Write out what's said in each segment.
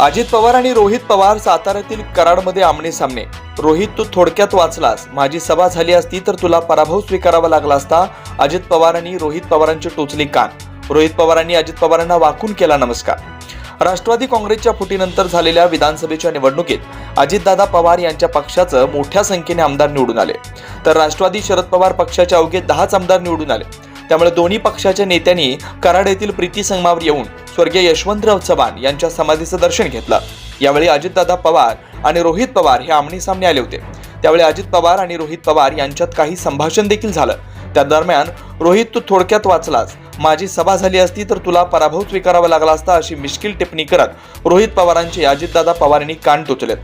अजित पवार आणि रोहित पवार साताऱ्यातील कराडमध्ये आमने सामने. रोहित तू थोडक्यात वाचलास. माझी सभा झाली असती तर तुला पराभव स्वीकारावा लागला असता. अजित पवारांनी रोहित पवारांची टोचली कान. रोहित पवारांनी अजित पवारांना वाकून केला नमस्कार. राष्ट्रवादी काँग्रेसच्या फुटीनंतर झालेल्या विधानसभेच्या निवडणुकीत अजितदादा पवार यांच्या पक्षाचं मोठ्या संख्येने आमदार निवडून आले. तर राष्ट्रवादी शरद पवार पक्षाच्या अवघे दहाच आमदार निवडून आले. त्यामुळे दोन्ही पक्षाच्या नेत्यांनी कराड येथील प्रीती संगमावर येऊन स्वर्गीय यशवंतराव चव्हाण यांच्या समाधीचं दर्शन घेतलं. यावेळी अजितदादा पवार आणि रोहित पवार हे आमने सामने आले होते. त्यावेळी अजित पवार आणि रोहित पवार यांच्यात काही संभाषण देखील झालं. त्या दरम्यान रोहित तू थोडक्यात वाचलास. माझी सभा झाली असती तर तुला पराभव स्वीकारावा लागला असता अशी मिश्किल टिप्पणी करत रोहित पवारांचे अजितदादा पवार यांनी कान टोचलेत.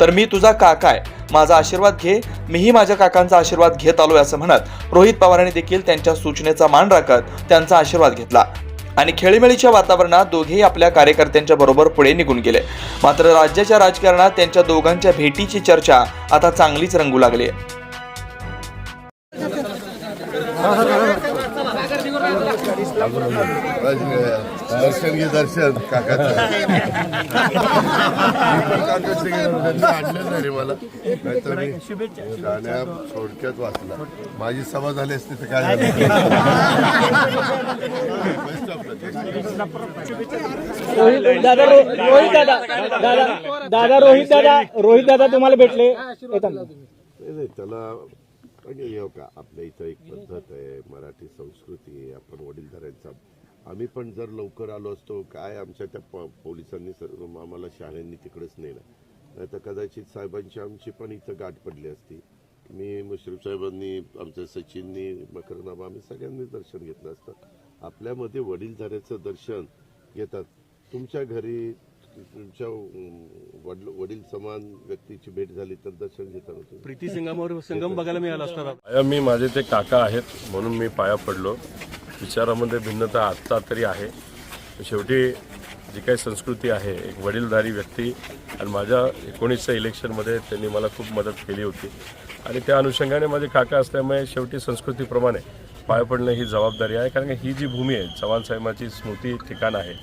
तर मी तुझा काका आहे. माझा आशीर्वाद घे. मीही माझ्या काकांचा आशीर्वाद घेत आलोय असं म्हणत रोहित पवारांनी देखील त्यांच्या सूचनेचा मान राखत त्यांचा आशीर्वाद घेतला. आणि खेळीमेळीच्या वातावरणात दोघेही आपल्या कार्यकर्त्यांच्या बरोबर पुढे निघून गेले. मात्र राज्याच्या राजकारणात त्यांच्या दोघांच्या भेटीची चर्चा आता चांगलीच रंगू लागली आहे. दर्शन घे दर्शन. काकाचं. मी पण काकाचं गेलो त्यांनी आणलं नाही रे मला. नाहीतर मी गाण्या थोडक्यात वाचला माझी सभा झाली असती तर काय. रोहित दादा रोहित दादा दादा दादा रोहित दादा रोहित दादा तुम्हाला भेटले. त्याला हे का आपल्या इथं एक पद्धत आहे मराठी संस्कृती आपण वडीलधाऱ्यांचा आम्ही पण जर लवकर आलो असतो काय आमच्या त्या प- पोलिसांनी आम्हाला शाळांनी तिकडेच नेलं. नाही तर कदाचित साहेबांची आमची पण इथं गाठ पडली असती. मी मुश्रीफ साहेबांनी आमच्या सचिननी मकरनामा आम्ही सगळ्यांनी दर्शन घेतलं असतं. आपल्यामध्ये वडीलधाऱ्याचं दर्शन घेतात. तुमच्या घरी तुमच्या वडील वडील समान व्यक्तीची भेट झाली तर दर्शन घेताना प्रीती संगमावर संगम बघायला मिळाला असणार पाया मी माझे ते काका आहेत म्हणून मी पाया पडलो. विचारामध्ये भिन्नता आत्ता तरी आहे. शेवटी जी काही संस्कृती आहे एक वडीलधारी व्यक्ती आणि माझ्या एकोणीसच्या इलेक्शनमध्ये त्यांनी मला खूप मदत केली होती. आणि त्या अनुषंगाने माझे काका असल्यामुळे शेवटी संस्कृतीप्रमाणे पाय पडणं ही जबाबदारी आहे. कारण की ही जी भूमी आहे चव्हाण साहेबांची स्मृती ठिकाण आहे.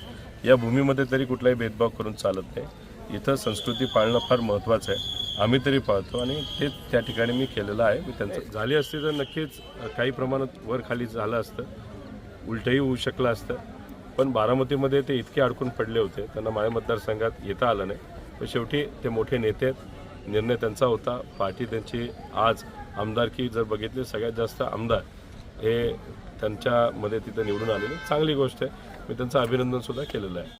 या भूमीमध्ये तरी कुठलाही भेदभाव करून चालत नाही. इथं संस्कृती पाळणं फार महत्त्वाचं आहे. आम्ही तरी पाळतो आणि ते त्या ठिकाणी मी केलेलं आहे. मी त्यांचं झाली असती तर नक्कीच काही प्रमाणात वर खाली झालं असतं. उलटही होऊ शकलं असतं. पण बारामतीमध्ये ते इतके अडकून पडले होते त्यांना माझ्या मतदारसंघात येता आलं नाही. पण शेवटी ते मोठे नेते आहेत. निर्णय त्यांचा होता. पार्टी त्यांची आज आमदारकी जर बघितली सगळ्यात जास्त आमदार हे त्यांच्यामध्ये तिथं निवडून आलेले. चांगली गोष्ट आहे. मी त्यांचं अभिनंदनसुद्धा केलेलं आहे.